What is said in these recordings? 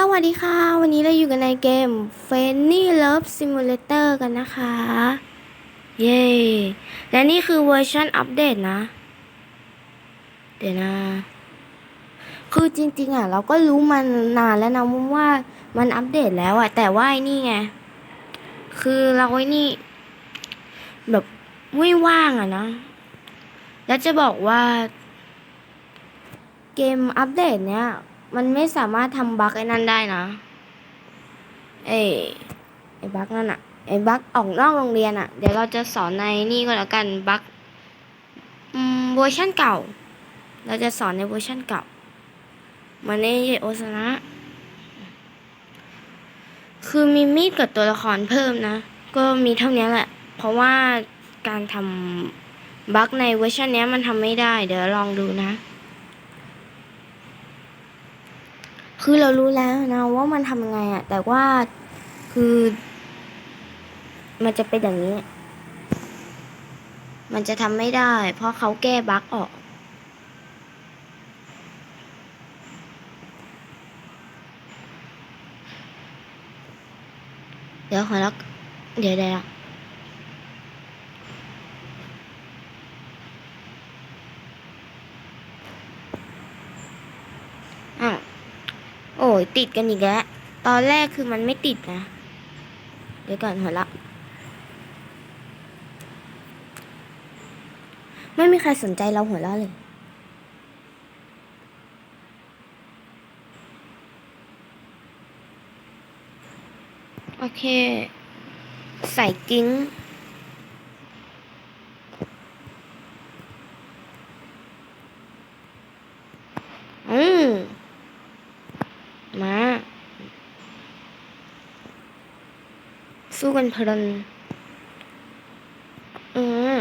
สวัสดีค่ะ วันนี้เราอยู่กันในเกม f a n n y Love Simulator กันนะคะ เย้ และนี่คือเวอร์ชันอัปเดตนะ เดี๋ยวนะ คือจริง ๆ อะ เราก็รู้มันนานแล้วนะว่ามันอัปเดตแล้วอะ แต่ว่าไอ้นี่ไง คือเราไอ้นี่ แบบไม่ว่างอะนะ แล้วจะบอกว่า เกมอัปเดตเนี้ย มันไม่สามารถทำบั๊กไอ้นั่นได้นะเอ้ไอ้บั๊กนั่นอะไอ้บั๊กออกนอกโรงเรียนอะเดี๋ยวเราจะสอนในนี่ก็แล้วกันบั๊กอืมเวอร์ชันเก่า เราจะสอนในเวอร์ชันเก่ามันในโอซานะคือมีมีดกับตัวละครเพิ่มนะ ก็มีเท่านี้แหละ เพราะว่าการทำบั๊กในเวอร์ชันนี้มันทำไม่ได้ เดี๋ยวลองดูนะ คือเรารู้แล้วนะว่ามันทำยังไงอะแต่ว่าคือ มันจะเป็นอย่างนี้ มันจะทำไม่ได้ เพราะเขาแก้บั๊กออกเดี๋ยวขอแล้วเดี๋ยวเดี๋ยว โอ้ย ติดกันอีกแล้ว ตอนแรกคือมันไม่ติดนะ เดี๋ยวก่อนหัวละ ไม่มีใครสนใจเราหัวเราะเลยโอเค ใส่กิ้ง อืม มา สู้กันเพลินอืม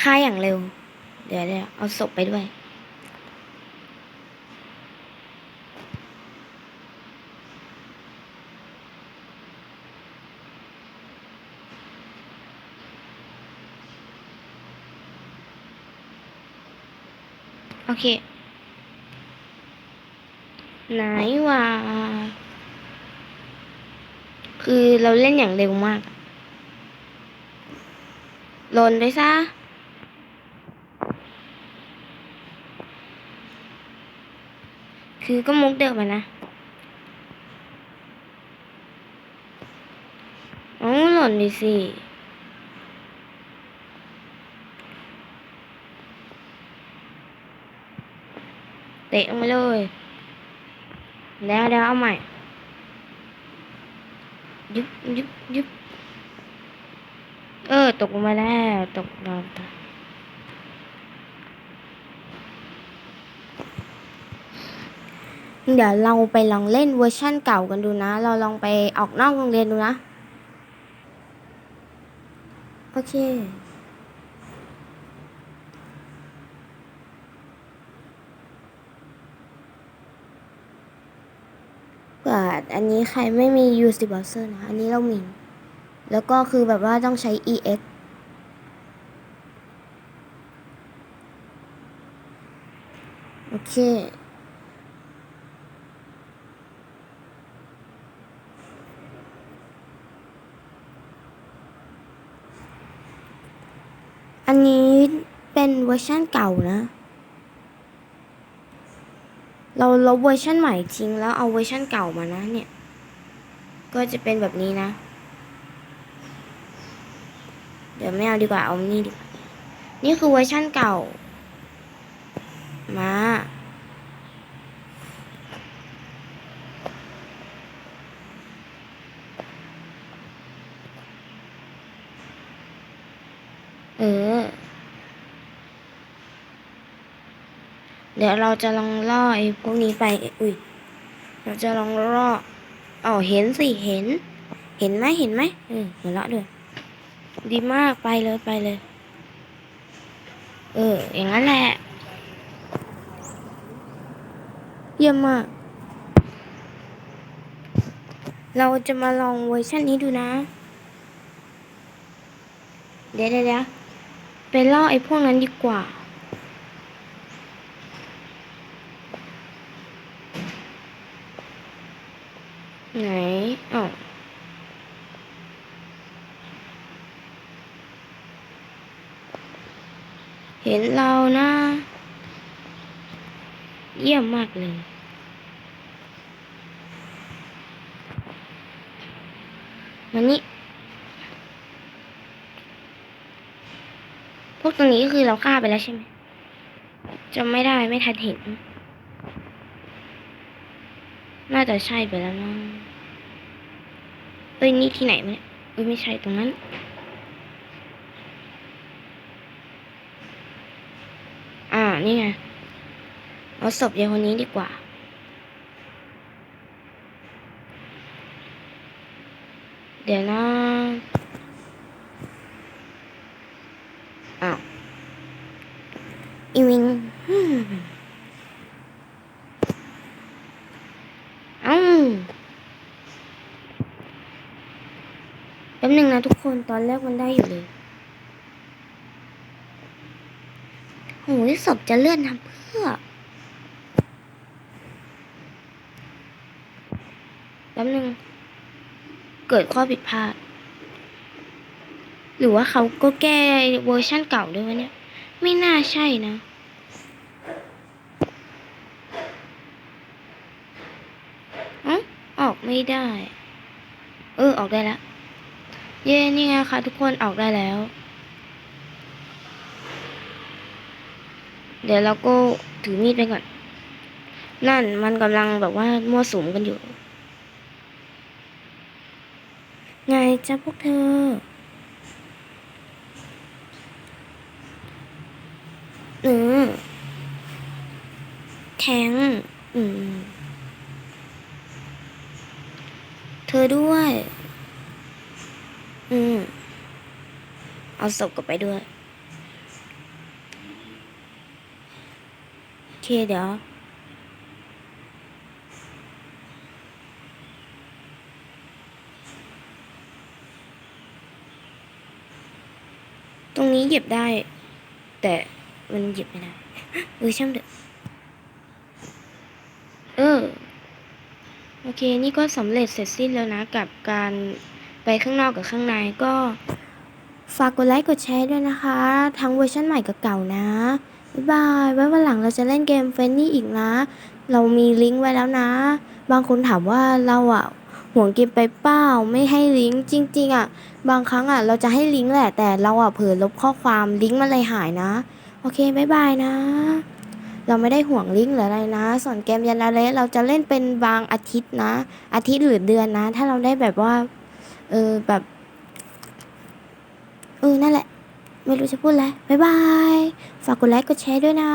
ฆ่าอย่างเร็ว เดี๋ยวเดี๋ยวเอาศพไปด้วย โอเค ไหนวะ คือเราเล่นอย่างเร็วมากหล่นไปซะคือก็มุกเดิมอะนะอ๋อหล่นดิสิเตะลงไปเลย แล้วเดี๋ยวเอาใหม่ ยุบยุบยุบเออ ตกลงมาแล้ว ตกลงตาเดี๋ยวเราไปลองเล่นเวอร์ชั่นเก่ากันดูนะ เราลองไปออกนอกโรงเรียนดูนะ โอเค เปิด อันนี้ใครไม่มี UC browser นะ อันนี้เรามี แล้วก็คือแบบว่าต้องใช้ EX โอเค อันนี้เป็นเวอร์ชันเก่านะ เราลบเวอร์ชันใหม่ทิ้งแล้วเอาเวอร์ชันเก่ามานะเนี่ย ก็จะเป็นแบบนี้นะ เดี๋ยวไม่เอาดีกว่าเอานี่ดีกว่านี่คือเวอร์ชันเก่า มา เออ เดี๋ยวเราจะลองล่อไอ้พวกนี้ไป อุ้ย เราจะลองล่ออ๋อเห็นสิ เห็น เห็นไหมเห็นไหมเออหัวเราะด้วยดีมาก ไปเลย ไปเลย เออ อย่างนั้นแหละ เยี่ยมมาก เราจะมาลองเวอร์ชันนี้ดูนะ เดี๋ยวเดี๋ยวเดี๋ยวไปล่อไอ้พวกนั้นดีกว่า ไหนอ๋อ เห็นเรานะ เยี่ยมมากเลยมันนี่พวกตรงนี้ก็คือเราฆ่าไปแล้วใช่ไหมจำไม่ได้ไม่ทันเห็น น่าจะใช่ไปแล้วนะเอ้ยนี่ที่ไหนเนี่ยเอ้ยไม่ใช่ตรงนั้น อ่า นี่ไงเอาศพยายคนนี้ดีกว่า เดี๋ยวนะอ้าวอีวิงอืมเอ้าแป๊บหนึ่งนะทุกคนตอนแรกมันได้อยู่เลยโหย ศพจะเลื่อนทำเพื่อแป๊บหนึ่งเกิดข้อผิดพลาด หรือว่าเขาก็แก้เวอร์ชั่นเก่าด้วยวะเนี่ย ไม่น่าใช่นะอ้าออกไม่ได้ เออ ออกได้แล้ว เย้ นี่ไงคะทุกคนออกได้แล้ว เดี๋ยวเราก็ถือมีดไปก่อน นั่นมันกำลังแบบว่ามั่วสุมกันอยู่ ไงจ๊ะพวกเธอ อืมแทงอืม เธอด้วย อืม เอาศพกลับไปด้วย โอ เคเดี๋ยว ตรงนี้เหยียบได้ แต่มันเหยียบไม่ได้เออช่างเถอะเออ โอเค นี่ก็สำเร็จเสร็จสิ้นแล้วนะ กับการไปข้างนอกกับข้างในก็ ฝากกดไลค์กดแชร์ด้วยนะคะ ทั้งเวอร์ชันใหม่กับเก่านะ บ๊ายบายไว้วันหลังเราจะเล่นเกมเฟนนี่อีกนะ เรามีลิงก์ไว้แล้วนะ บางคนถามว่าเราอะห่วงเกมไปเปล่าไม่ให้ลิงก์จริง ๆ อะ บางครั้งอะ เราจะให้ลิงก์แหละแต่เราอะเผลอลบข้อความลิงก์มันเลยหายนะ โอเคบ๊ายบายนะ เราไม่ได้ห่วงลิงก์หรืออะไรนะ ส่วนเกมยันลาเลเราจะเล่นเป็นบางอาทิตย์นะ อาทิตย์หรือเดือนนะ ถ้าเราได้แบบว่า เออแบบเออนั่นแหละ ไม่รู้จะพูดอะไร บ๊ายบาย ฝากกดไลค์กดแชร์ด้วยนะ